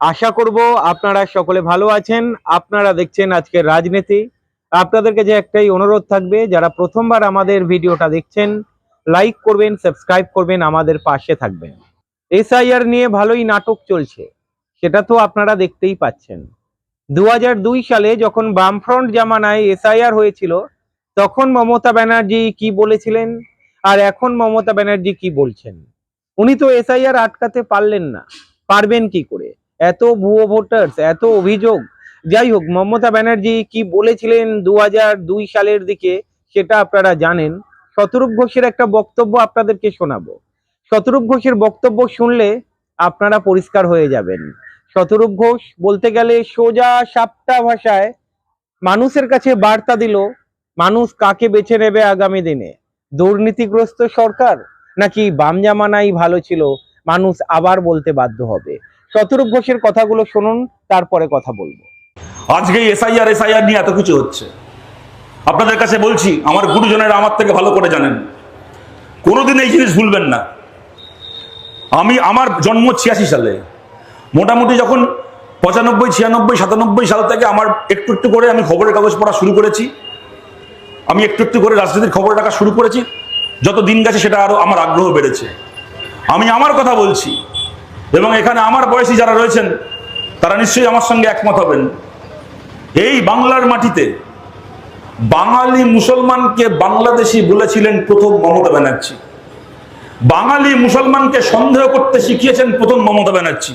আশা করব আপনারা সকলে ভালো আছেন। আপনারা দেখছেন আজকের রাজনীতি। আপনাদের কাছে একটাই অনুরোধ থাকবে, যারা প্রথমবার আমাদের ভিডিওটা দেখছেন, লাইক করবেন, সাবস্ক্রাইব করবেন, আমাদের পাশে থাকবেন। এসআইআর নিয়ে ভালোই নাটক চলছে, সেটা তো আপনারা দেখতেই পাচ্ছেন। দু হাজার দুই সালে যখন বামফ্রন্ট জামানায় এসআইআর হয়েছিল, তখন মমতা ব্যানার্জি কি বলেছিলেন? আর এখন মমতা ব্যানার্জি কি বলছেন? উনি তো এসআইআর আটকাতে পারলেন না। পারবেন কি করে? এত ভুয়ো ভোটার্স এত অভিযোগ। যাই হোক, মমতা ব্যানার্জি কি বলেছিলেন দু দুই সালের দিকে, সেটা আপনারা জানেন। শতরূপ ঘোষের একটা বক্তব্য আপনাদেরকে শোনাবো। শতরূপ ঘোষের বক্তব্য শুনলে আপনারা পরিষ্কার হয়ে যাবেন। শতরূপ ঘোষ বলতে গেলে সোজা সাপটা ভাষায় মানুষের কাছে বার্তা দিল, মানুষ কাকে বেছে নেবে আগামী দিনে? দুর্নীতিগ্রস্ত সরকার? নাকি বাম জামানাই ভালো ছিল, মানুষ আবার বলতে বাধ্য হবে? শতরূপ ঘোষের কথাগুলো শুনুন, তারপরে কথা বলব। আজকে এসআইআর এসআইআর নিয়ে এত কিছু হচ্ছে। আপনাদের কাছে বলছি, আমার গুরুজনেরা আমার থেকে ভালো করে জানেন। কোনোদিন এই জিনিস ভুলবেন না। আমি, আমার জন্ম ছিয়াশি সালে। মোটামুটি যখন পঁচানব্বই, ছিয়ানব্বই, সাতানব্বই সাল থেকে আমার একটু একটু করে আমি খবরের কাগজ পড়া শুরু করেছি। আমি একটু একটু করে রাজনীতির খবর রাখা শুরু করেছি। যত দিন গেছে সেটা আরও আমার আগ্রহ বেড়েছে। আমি আমার কথা বলছি এবং এখানে আমার বয়সী যারা রয়েছেন, তারা নিশ্চয়ই আমার সঙ্গে একমত হবেন। এই বাংলার মাটিতে বাঙালি মুসলমানকে বাংলাদেশি বলেছিলেন প্রথম মমতা ব্যানার্জি। বাঙালি মুসলমানকে সন্দেহ করতে শিখিয়েছেন প্রথম মমতা ব্যানার্জি।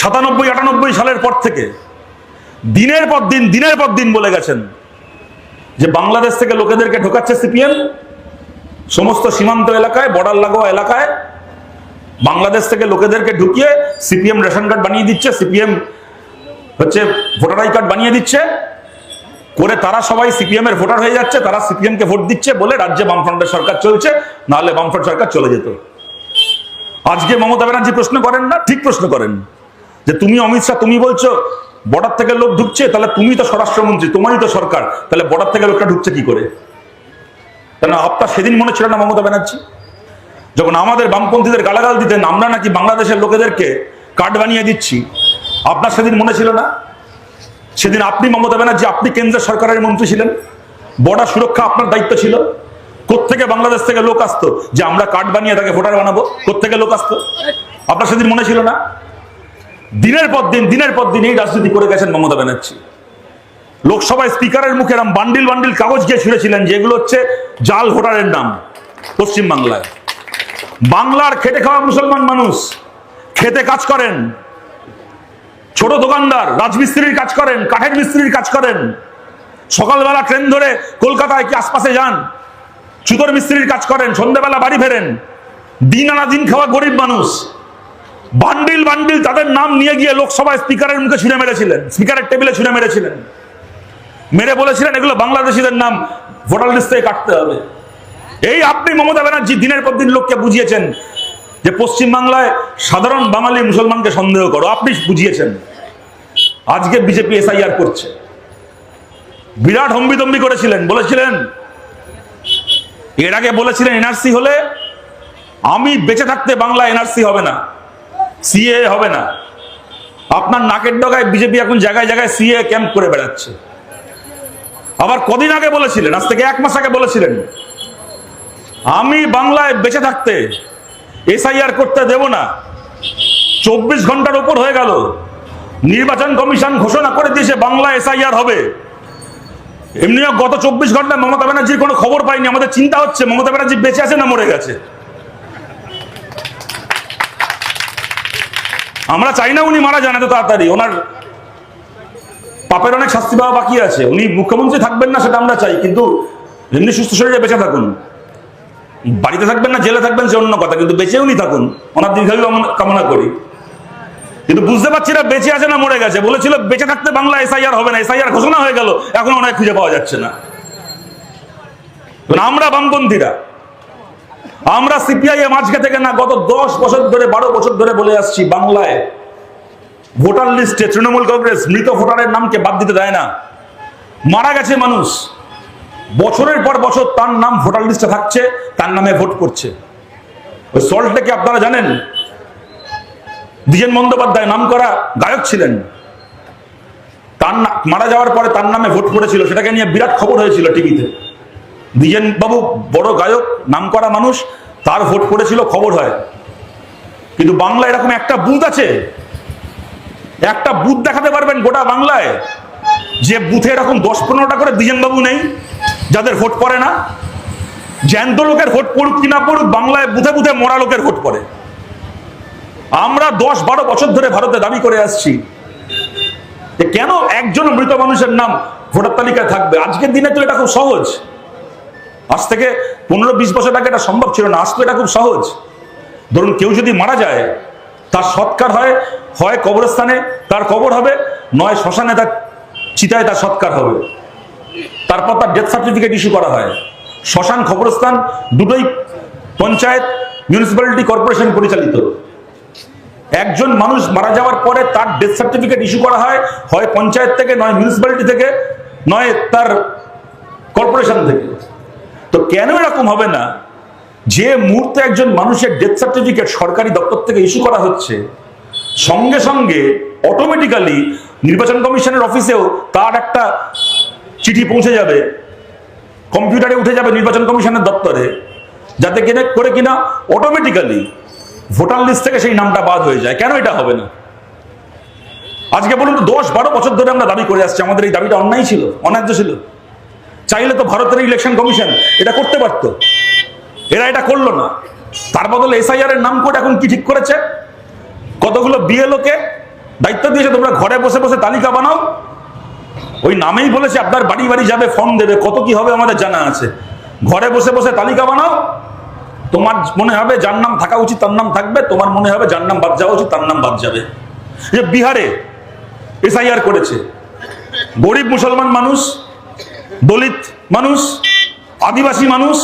সাতানব্বই, আটানব্বই সালের পর থেকে দিনের পর দিন, দিনের পর দিন বলে গেছেন যে বাংলাদেশ থেকে লোকেদেরকে ঢোকাচ্ছে সিপিএম। সমস্ত সীমান্ত এলাকায়, বর্ডার লাগোয়া এলাকায় বাংলাদেশ থেকে লোকেদেরকে ঢুকিয়ে সিপিএম রেশন কার্ড বানিয়ে দিচ্ছে, সিপিএম হচ্ছে ভোটার আই কার্ড বানিয়ে দিচ্ছে, করে তারা সবাই সিপিএম এর ভোটার হয়ে যাচ্ছে, তারা সিপিএম কে ভোট দিচ্ছে বলে রাজ্যে বামফ্রন্টের সরকার চলছে, নাহলে বামফ্রন্ট সরকার চলে যেত। আজকে মমতা ব্যানার্জি প্রশ্ন করেন না, ঠিক প্রশ্ন করেন, যে তুমি অমিত শাহ, তুমি বলছো বর্ডার থেকে লোক ঢুকছে, তাহলে তুমি তো স্বরাষ্ট্রমন্ত্রী, তোমারই তো সরকার, তাহলে বর্ডার থেকে লোকটা ঢুকছে কি করে? কেন আপনার সেদিন মনে ছিল না মমতা ব্যানার্জি? যখন আমাদের বামপন্থীদের গালাগাল দিতেন, আমরা নাকি বাংলাদেশের লোকেদেরকে কার্ড বানিয়ে দিচ্ছি। আপনার সেদিন মনে ছিল না? সেদিন আপনি মমতা ব্যানার্জি, আপনি কেন্দ্রের সরকারের মন্ত্রী ছিলেন। বর্ডার সুরক্ষা আপনার দায়িত্ব ছিল। কোত্থেকে বাংলাদেশ থেকে লোক আসতো যে আমরা কার্ড বানিয়ে তাকে ভোটার বানাবো? কোত্থেকে লোক আসতো? আপনার সেদিন মনে ছিল না? দিনের পর দিন, দিনের পর দিন এই রাজনীতি করে গেছেন মমতা ব্যানার্জি। লোকসভায় স্পিকারের মুখে এরম বান্ডিল বান্ডিল কাগজ গিয়ে ছিঁড়েছিলেন যেগুলো হচ্ছে জাল ভোটারের নাম পশ্চিম বাংলায় বাংলার খেটে খাওয়া মুসলমান মানুষ, খেতে কাজ করেন। ছোট দোকানদার, রাজমিস্ত্রির কাজ করেন, কাঠের মিস্ত্রির কাজ করেন। সকালবেলা ট্রেন ধরে কলকাতায় কি আশপাশে যান? চুতর মিস্ত্রির কাজ করেন সন্ধ্যাবেলা বাড়ি ফেরেন। দিন আনা দিন খাওয়া গরিব মানুষ। বান্ডিল বান্ডিল, তাদের নাম নিয়ে গিয়ে লোকসভায় স্পিকারের মুখে ছুঁড়ে মেরেছিলেন, স্পিকারের টেবিলে ছুঁড়ে মেরেছিলেন। মেরে বলেছিলেন, এগুলো বাংলাদেশিদের নাম, ভোটার লিস্ট থেকে কাটতে হবে। এই আপনি মমতা ব্যানার্জি দিনের পর দিন লোককে বুঝিয়েছেন যে পশ্চিম বাংলায় সাধারণ বাঙালি মুসলমানকে সন্দেহ করো। আপনি বুঝিয়েছেন। আজকে বিজেপি এসআইআর করছে। বিরাট হম্বিতম্বি করেছিলেন। বলেছিলেন, এর আগে বলেছিলেন এনআরসি হলে আমি বেঁচে থাকতে বাংলা এনআরসি হবে না, সিএ হবে না। আপনার নাকের ডগায় বিজেপি এখন জায়গায় জায়গায় সিএ ক্যাম্প করে বেড়াচ্ছে। আবার কদিন আগে বলেছিলেন, আজ থেকে এক মাস আগে বলেছিলেন আমি বাংলায় বেঁচে থাকতে এসআইআর করতে দেব না। চব্বিশ ঘণ্টার উপর হয়ে গেল। নির্বাচন কমিশন ঘোষণা করে দিয়েছে বাংলা এসআইআর হবে। এমনিও গত চব্বিশ ঘন্টায় মমতা ব্যানার্জির কোনো খবর পাইনি। আমাদের চিন্তা হচ্ছে মমতা ব্যানার্জি বেঁচে আছে না মরে গেছে। আমরা চাই না উনি মারা যান এত তাড়াতাড়ি। ওনার পাপের অনেক শাস্তি পাওয়া বাকি আছে। উনি মুখ্যমন্ত্রী থাকবেন না সেটা আমরা চাই। কিন্তু এমনি সুস্থ শরীরে বেঁচে থাকুন। বাড়িতে থাকবেন না, জেলে থাকবেন, সে অন্য কথা। কিন্তু বেঁচে উনি থাকুন। ওনার দীর্ঘায়ু কামনা- করি। কিন্তু বুঝতে পারছি না, বেঁচে আছে না মরে গেছে। বলেছিল, বেঁচে থাকতে বাংলা এসআইআর হবে না। এসআইআর ঘোষণা হয়ে গেল, এখন অনেক খুঁজে পাওয়া যাচ্ছে না। আমরা বামপন্থীরা। আমরা সিপিআইএম আজকে থেকে না, গত দশ বছর ধরে, বারো বছর ধরে বলে আসছি, বাংলায় ভোটার লিস্টে তৃণমূল কংগ্রেস মৃত ভোটারের নামকে বাদ দিতে দেয় না। মারা গেছে মানুষ। বছরের পর বছর তার নাম ভোটার লিস্টে থাকছে, তার নামে ভোট করছে। ওই সল্টটাকে আপনারা জানেন? দ্বিজেন বন্দ্যোপাধ্যায় নাম করা গায়ক ছিলেন। তার মারা যাওয়ার পরে তার নামে ভোট পড়েছিল সেটাকে নিয়ে বিরাট খবর হয়েছিল টিভিতে। দ্বিজেন বাবু বড় গায়ক নাম করা মানুষ, তার ভোট পড়েছিল খবর হয়। কিন্তু বাংলা এরকম একটা বুথ আছে, একটা বুথ দেখাতে পারবেন গোটা বাংলায়, যে বুথে এরকম দশ পনেরোটা করে দ্বিজেন বাবু নেই। যাদের ভোট পড়ে না, জ্যান্ত লোকের ভোট পড়ুক কি না পড়ুক, বাংলায় বুথে বুথে মরা লোকের ভোট পড়ে। আমরা দশ বারো বছর ধরে ভারতে দাবি করে আসছি যে কেন একজন মৃত মানুষের নাম ভোটার তালিকায় থাকবে? আজকের দিনে তো এটা খুব সহজ। আজ থেকে পনেরো বিশ বছর আগে এটা সম্ভব ছিল না, আজ তো এটা খুব সহজ। ধরুন কেউ যদি মারা যায়, তার সৎকার হয় হয় কবরস্থানে, তার কবর হবে, নয় শ্মশানে তার চিতায় তার সৎকার হবে। তারপর তার ডেথ সার্টিফিকেট ইস্যু করা হয়। শ্মশান খবরস্থান দুটোই পঞ্চায়েত মিউনিসিপ্যালিটি কর্পোরেশন পরিচালিত। একজন মানুষ মারা যাওয়ার পরে তার ডেথ সার্টিফিকেট ইস্যু করা হয় হয় পঞ্চায়েত থেকে, নয় মিউনিসিপ্যালিটি থেকে, নয় তার কর্পোরেশন থেকে। তো কেন এরকম হবে না? যে মুহূর্তে একজন মানুষের ডেথ সার্টিফিকেট সরকারি দপ্তর থেকে ইস্যু করা হচ্ছে, সঙ্গে সঙ্গে অটোমেটিক্যালি নির্বাচন কমিশনের অফিসেও তার একটা চিঠি পৌঁছে যাবে, কম্পিউটারে উঠে যাবে নির্বাচন কমিশনের দপ্তরে, যাতে কিনা, করে কিনা অটোমেটিক্যালি ভোটার লিস্ট থেকে সেই নামটা বাদ হয়ে যায়। কেন এটা হবে না? আজকে বলুন তো, দশ বারো বছর ধরে আমরা দাবি করে আসছি, আমাদের এই দাবিটা অন্যায় ছিল, অন্যায্য ছিল। চাইলে তো ভারতের ইলেকশন কমিশন এটা করতে পারতো। এরা এটা করল না। তার বদলে এসআইআর এর নাম করে এখন কি ঠিক করেছে? কতগুলো বিএলওকে দায়িত্ব দিয়েছে? তোমরা ঘরে বসে বসে তালিকা বানাও। ওই নামেই বলেছে, আপনার বাড়ি বাড়ি যাবে ফর্ম দেবে, কত কি হবে আমাদের জানা আছে। ঘরে বসে বসে তালিকা বানাও। তোমার মনে হবে যার নাম থাকা উচিত তার নাম থাকবে, তোমার মনে হবে যার নাম বাদ যাওয়া উচিত তার নাম বাদ যাবে। যে বিহারে এসআইআর করেছে, গরিব মুসলমান মানুষ, দলিত মানুষ, আদিবাসী মানুষ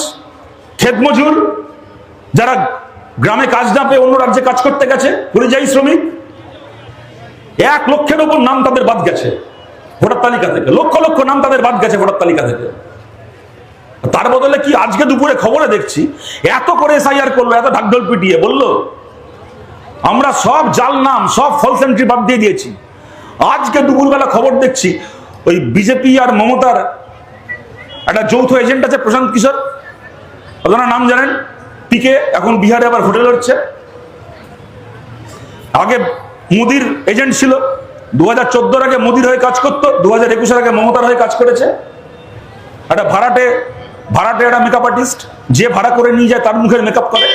ক্ষেত মজুর যারা গ্রামে কাজ না পেয়ে অন্য রাজ্যে কাজ করতে গেছে, পরিযায়ী শ্রমিক, এক লক্ষের উপর নাম তাদের বাদ গেছে। ভোটার তালিকা থেকে, লক্ষ লক্ষ নাম তাদের বাদ গেছে ভোটার তালিকা থেকে। তার বদলে কি আজকে দুপুরে খবরে দেখছি, এত করে এসআইআর করল, এত ঢাকঢোল পিটিয়ে, বলল, আমরা সব জাল নাম, সব ফলস এন্ট্রি বাদ দিয়ে দিয়েছি। আজকে দুপুরবেলা খবর দেখছি, ওই বিজেপি আর মমতার একটা যৌথ এজেন্ট আছে, প্রশান্ত কিশোর। আপনারা নাম জানেন? পিকে এখন বিহারে আবার হোটেল হচ্ছে। আগে মোদির এজেন্ট ছিল। দু আগে মোদির হয়ে কাজ করতো দু হাজার একুশের আগে মমতার হয়ে কাজ করেছে। একটা ভাড়াটে ভাড়াটে একটা মেকআপ আর্টিস্ট যে ভাড়া করে নিয়ে যায় তার মুখের মেকআপ করে।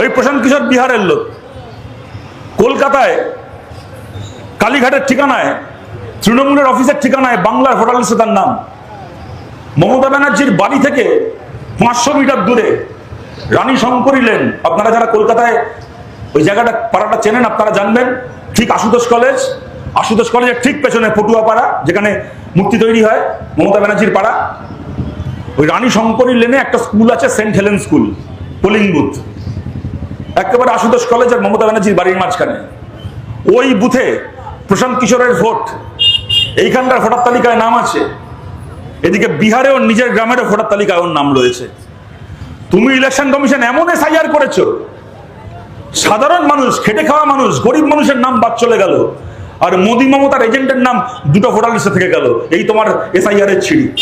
ওই প্রশান্ত কিশোর বিহারের লোক। কলকাতায়, কালীঘাটের ঠিকানায়, তৃণমূলের অফিসের ঠিকানায় বাংলার লিস্টে তার নাম। মমতা ব্যানার্জির বাড়ি থেকে পাঁচশো মিটার দূরে রানী শঙ্করী লেন। আপনারা যারা কলকাতায় ওই জায়গাটা, পাড়াটা চেনেন, আপনারা জানবেন। ঠিক আশুতোষ কলেজ, আশুতোষ কলেজের ঠিক পেছনে পটুয়া পাড়া, যেখানে মূর্তি তৈরি হয়, মমতা ব্যানার্জির পাড়া। ওই রানী শঙ্করী লেনে একটা স্কুল আছে, Saint Helen school, polling booth. একেবারে আশুতোষ কলেজ আর মমতা ব্যানার্জির বাড়ির মাঝখানে। ওই বুথে প্রশান্ত কিশোরের ভোট। এইখানকার ভোটার তালিকায় নাম আছে। এদিকে বিহারেও নিজের গ্রামেরও ভোটার তালিকায় ওর নাম রয়েছে। তুমি ইলেকশন কমিশন এমন এসআইআর করেছ সাধারণ মানুষ, খেটে খাওয়া মানুষ, গরিব মানুষের নাম বাদ চলে গেল। আর মোদী মমতার এজেন্টের নাম দুটো ভোটার লিস্টে থেকে গেল। এই তোমার এসআইআর এর ছিড়ি।